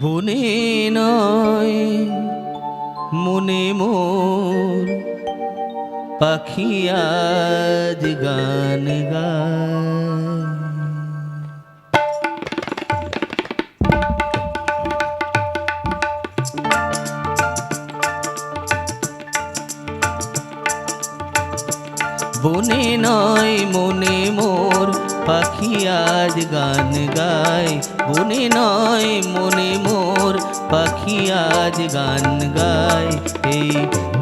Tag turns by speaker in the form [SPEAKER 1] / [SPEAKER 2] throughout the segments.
[SPEAKER 1] বনে নয় মনে মোর পাখি আজ গান গায়। বনে নয় মনে মোর পাখি আজ গান গায়। বনে নয় মনে মোর পাখি আজ গান গায়। এই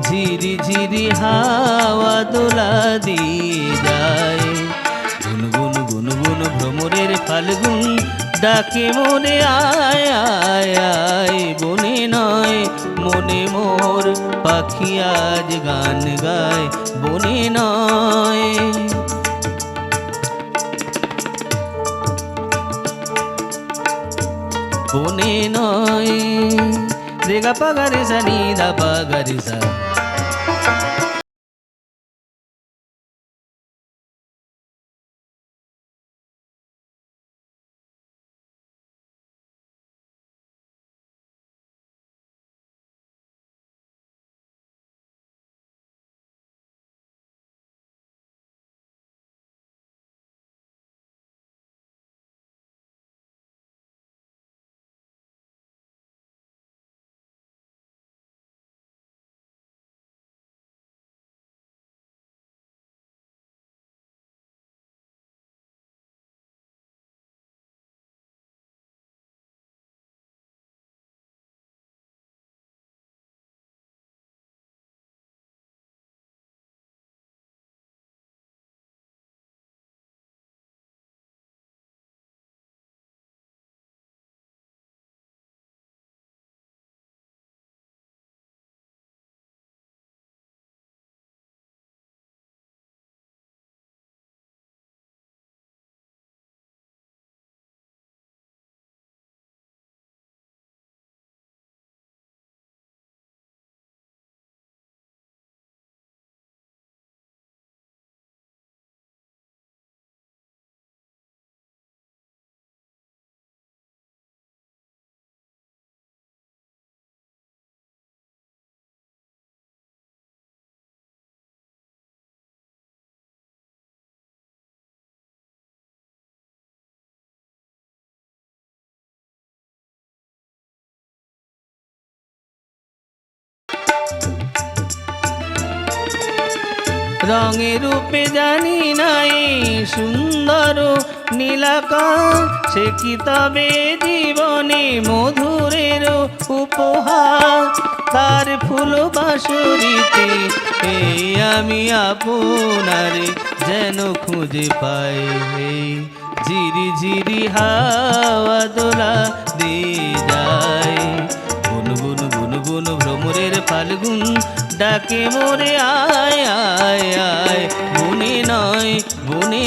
[SPEAKER 1] ঝিরি ঝিরি হাওয়া দোলা দিয়ে যায়। গুন গুন গুন গুন ভ্রমরের ফাল্গুন ডাকে মনে আয় আয় আয়। বনে নয় মনে মোর পাখি আজ গান গায়, বনে নয়। বনে নয়। রেগা পাগারে সা নি দা পাগারে সা। রঙে রূপে জানি নাই সুন্দর নীলাকা সে কি তবে জীবনে মধুরের উপহার? তার ফুল বাসুরিতে এই আমি আপনারে যেন খুঁজে পাই। ঝিরি ঝিরি হাওয়া দোলা দিয়ে যায়। ডাকে মোরে আয় আয় আয় বুনি নয় বনে